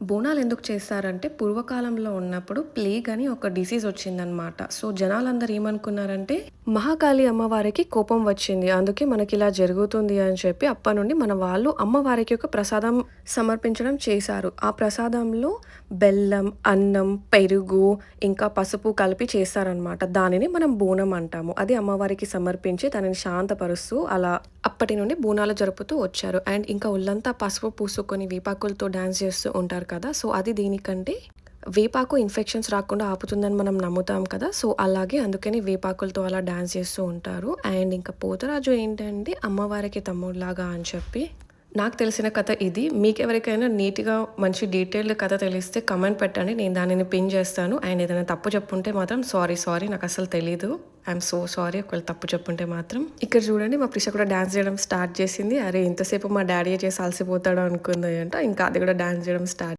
బోనాలు ఎందుకు చేస్తారంటే పూర్వకాలంలో ఉన్నప్పుడు ప్లేగ్ అని ఒక డిసీజ్ వచ్చిందనమాట సో జనాలందరూ ఏమనుకున్నారంటే మహాకాళి అమ్మవారికి కోపం వచ్చింది. అందుకే మనకి ఇలా జరుగుతుంది అని చెప్పి అప్పటి నుండి మన వాళ్ళు అమ్మవారికి ఒక ప్రసాదం సమర్పించడం చేశారు. ఆ ప్రసాదంలో బెల్లం అన్నం పెరుగు ఇంకా పసుపు కలిపి చేస్తారనమాట దానిని మనం బోనం అంటాము. అది అమ్మవారికి సమర్పించి దానిని శాంతపరుస్తూ అలా అప్పటి నుండి బోనాలు జరుపుతూ వచ్చారు. అండ్ ఇంకా ఒళ్ళంతా పసుపు పూసుకొని వీపాకులతో డాన్స్ చేస్తూ ఉంటారు కదా. సో అది దీనికంటే వేపాకు ఇన్ఫెక్షన్స్ రాకుండా ఆపుతుందని మనం నమ్ముతాం కదా. సో అలాగే అందుకని వేపాకులతో అలా డాన్స్ చేస్తూ ఉంటారు. అండ్ ఇంకా పోతరాజు ఏంటంటే అమ్మవారికి తమ్ముడులాగా అని చెప్పి నాకు తెలిసిన కథ ఇది. మీకు ఎవరికైనా నీట్గా మంచి డీటెయిల్డ్ కథ తెలిస్తే కమెంట్ పెట్టండి. నేను దానిని పిన్ చేస్తాను. అండ్ ఏదైనా తప్పు చెప్పుంటే మాత్రం సారీ సారీ నాకు అసలు తెలీదు. I'm so sorry. ఒకవేళ తప్పు చెప్పుంటే మాత్రం. ఇక్కడ చూడండి మా ప్రిష కూడా డ్యాన్స్ చేయడం స్టార్ట్ చేసింది. అరే ఇంతసేపు మా డాడీ చేసి అలసిపోతాడు అనుకుంది అంట. ఇంకా అది కూడా డాన్స్ చేయడం స్టార్ట్